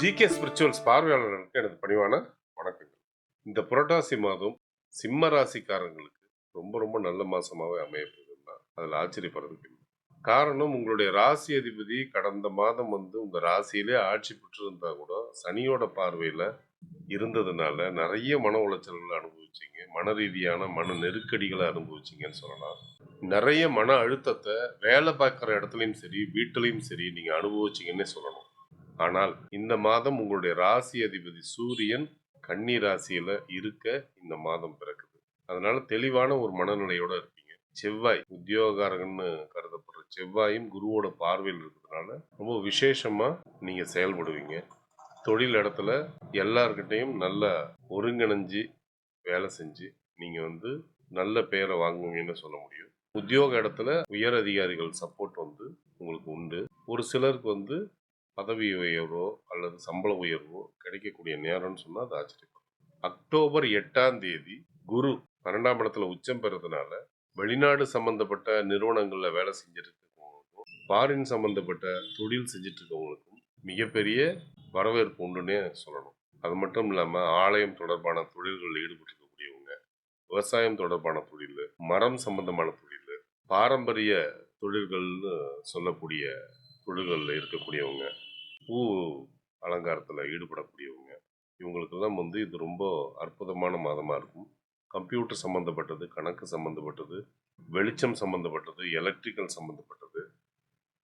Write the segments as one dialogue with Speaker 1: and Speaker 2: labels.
Speaker 1: GK spirituals பார்வையாளர்களுக்கு எனது பணிவான வணக்கங்கள். இந்த புரட்டாசி மாதம் சிம்ம ராசிக்காரங்களுக்கு ரொம்ப ரொம்ப நல்ல மாசமாவே அமையப்போகுதுன்னா அதில் ஆச்சரியப்படுறதுக்கு காரணம் உங்களுடைய ராசி அதிபதி கடந்த மாதம் வந்து உங்க ராசியிலே ஆட்சி பெற்றிருந்தா கூட சனியோட பார்வையில இருந்ததுனால நிறைய மன உளைச்சல்களை அனுபவிச்சீங்க. மன ரீதியான மன நெருக்கடிகளை அனுபவிச்சிங்கன்னு சொல்லலாம். நிறைய மன அழுத்தத்தை வேலை பார்க்குற இடத்துலையும் சரி வீட்டிலையும் சரி நீங்கள் அனுபவிச்சீங்கன்னே சொல்லணும். ஆனால் இந்த மாதம் உங்களுடைய ராசி அதிபதி சூரியன் கன்னி ராசியில இருக்க இந்த மாதம் பிறக்குது. அதனால தெளிவான ஒரு மனநிலையோட இருப்பீங்க. செவ்வாய் உத்தியோகக்காரகன்னு கருதப்படுற செவ்வாயும் குருவோட பார்வையில் இருக்கிறதுனால ரொம்ப விசேஷமா நீங்க செயல்படுவீங்க. தொழில் இடத்துல எல்லார்கிட்டையும் நல்ல ஒருங்கிணைஞ்சு வேலை செஞ்சு நீங்க வந்து நல்ல பெயரை வாங்குவீங்கன்னு சொல்ல முடியும். உத்தியோக இடத்துல உயர் அதிகாரிகள் சப்போர்ட் வந்து உங்களுக்கு உண்டு. ஒரு சிலருக்கு வந்து பதவி உயர்வோ அல்லது சம்பள உயர்வோ கிடைக்கக்கூடிய நேரம்னு சொன்னால் அது ஆச்சரியம் அக்டோபர் எட்டாம் தேதி குரு பன்னெண்டாம் இடத்துல உச்சம் பெறதுனால வெளிநாடு சம்பந்தப்பட்ட நிறுவனங்களில் வேலை செஞ்சுட்டு இருக்கவங்களுக்கும் ஃபாரின் சம்பந்தப்பட்ட தொழில் செஞ்சுட்டு இருக்கவங்களுக்கும் மிகப்பெரிய வரவேற்பு உண்டுன்னே சொல்லணும். அது மட்டும் இல்லாமல் ஆலயம் தொடர்பான தொழில்களில் ஈடுபட்டு இருக்கக்கூடியவங்க விவசாயம் தொடர்பான தொழில் மரம் சம்பந்தமான தொழில் பாரம்பரிய தொழில்கள்னு சொல்லக்கூடிய தொழில்களில் இருக்கக்கூடியவங்க பூ அலங்காரத்தில் ஈடுபடக்கூடியவங்க. இவங்களுக்கெல்லாம் வந்து இது ரொம்ப அற்புதமான மாதமாக இருக்கும். கம்ப்யூட்டர் சம்மந்தப்பட்டது கணக்கு சம்மந்தப்பட்டது வெளிச்சம் சம்மந்தப்பட்டது எலக்ட்ரிக்கல் சம்மந்தப்பட்டது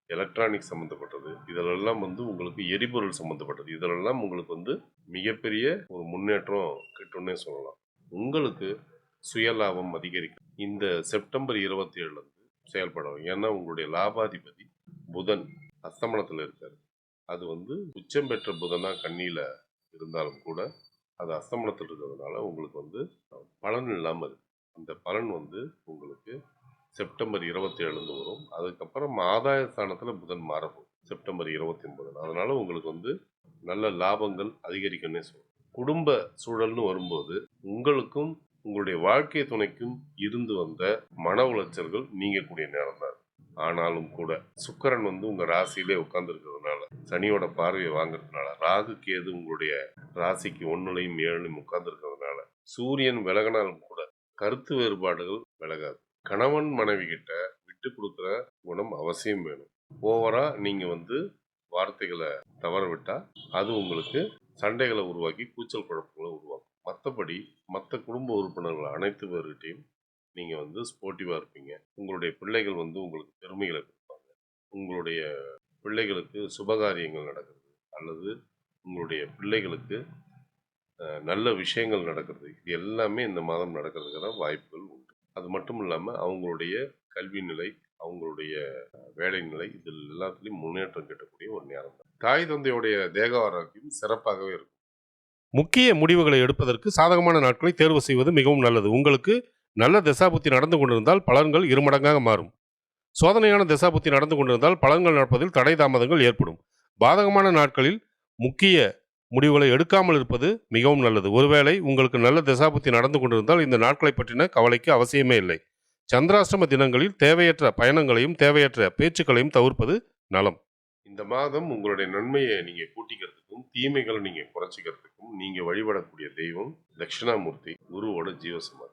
Speaker 1: எலக்ட்ரானிக் சம்மந்தப்பட்டது இதிலெல்லாம் வந்து உங்களுக்கு எரிபொருள் சம்மந்தப்பட்டது இதிலெல்லாம் உங்களுக்கு வந்து மிகப்பெரிய ஒரு முன்னேற்றம் கிட்டுன்னே சொல்லலாம். உங்களுக்கு சுயலாபம் அதிகரிக்கும். இந்த செப்டம்பர் இருபத்தி ஏழுலேருந்து செயல்படும் ஏன்னா உங்களுடைய லாபாதிபதி புதன் அஸ்தமனத்தில் இருக்காரு. அது வந்து உச்சம் பெற்ற புதனா கண்ணியில் இருந்தாலும் கூட அது அஸ்தமனத்தில் இருக்கிறதுனால உங்களுக்கு வந்து பலன் இல்லாமல் இருக்கு. அந்த பலன் வந்து உங்களுக்கு செப்டம்பர் இருபத்தி ஏழுந்து வரும். அதுக்கப்புறம் ஆதாய ஸ்தானத்தில் புதன் மாறப்போகுது. செப்டம்பர் இருபத்தி ஒன்பது அதனால் உங்களுக்கு வந்து நல்ல லாபங்கள் அதிகரிக்கும்னே சொல்லுவோம் குடும்ப சூழல்னு வரும்போது உங்களுக்கும் உங்களுடைய வாழ்க்கை துணைக்கும் இருந்து வந்த மன உளைச்சல்கள் நீங்கக்கூடிய நேரம் தான் ஆனாலும் கூட சுக்கரன் வந்து உங்க ராசியிலே உட்கார்ந்துருக்கிறதுனால சனியோட பார்வையை வாங்குறதுனால ராகு கேது உங்களுடைய ராசிக்கு ஒன்னுலையும் ஏழுலையும் உட்கார்ந்துருக்கிறதுனால சூரியன் விலகினாலும் கூட கருத்து வேறுபாடுகள் விலகாது. கணவன் மனைவி கிட்ட விட்டு கொடுக்குற குணம் அவசியம் வேணும். ஓவரா நீங்க வந்து வார்த்தைகளை தவற அது உங்களுக்கு சண்டைகளை உருவாக்கி கூச்சல் குழப்பங்களை உருவாக்கும். மற்றபடி மற்ற குடும்ப உறுப்பினர்கள் அனைத்து பேர்கிட்டையும் நீங்கள் வந்து ஸ்போர்ட்டிவாக இருப்பீங்க. உங்களுடைய பிள்ளைகள் வந்து உங்களுக்கு பெருமைகளை கொடுப்பாங்க. உங்களுடைய பிள்ளைகளுக்கு சுபகாரியங்கள் நடக்கிறது அல்லது உங்களுடைய பிள்ளைகளுக்கு நல்ல விஷயங்கள் நடக்கிறது. இது எல்லாமே இந்த மாதம் நடக்கிறதுக்கான வாய்ப்புகள் உண்டு. அது மட்டும் இல்லாமல் அவங்களுடைய கல்வி நிலை அவங்களுடைய வேலை நிலை இதில் எல்லாத்துலேயும் முன்னேற்றம் கிட்டக்கூடிய ஒரு நேரம் தான். தாய் தந்தையுடைய தேக ஆரோக்கியம் சிறப்பாகவே இருக்கும்.
Speaker 2: முக்கிய முடிவுகளை எடுப்பதற்கு சாதகமான நாட்களை தேர்வு செய்வது மிகவும் நல்லது. உங்களுக்கு நல்ல திசாபுத்தி நடந்து கொண்டிருந்தால் பலன்கள் இருமடங்காக மாறும். சோதனையான திசாபுத்தி நடந்து கொண்டிருந்தால் பலன்கள் நடப்பதில் தடை தாமதங்கள் ஏற்படும். பாதகமான நாட்களில் முக்கிய முடிவுகளை எடுக்காமல் இருப்பது மிகவும் நல்லது. ஒருவேளை உங்களுக்கு நல்ல திசாபுத்தி நடந்து கொண்டிருந்தால் இந்த நாட்களை பற்றின கவலைக்கு அவசியமே இல்லை. சந்திராஷ்டம தினங்களில் தேவையற்ற பயணங்களையும் தேவையற்ற பேச்சுக்களையும் தவிர்ப்பது நலம்.
Speaker 1: இந்த மாதம் உங்களுடைய நன்மையை நீங்கள் கூட்டிக்கிறதுக்கும் தீமைகளை நீங்கள் குறைச்சிக்கிறதுக்கும் நீங்கள் வழிபடக்கூடிய தெய்வம் தட்சிணாமூர்த்தி குருவோட ஜீவசமாதி.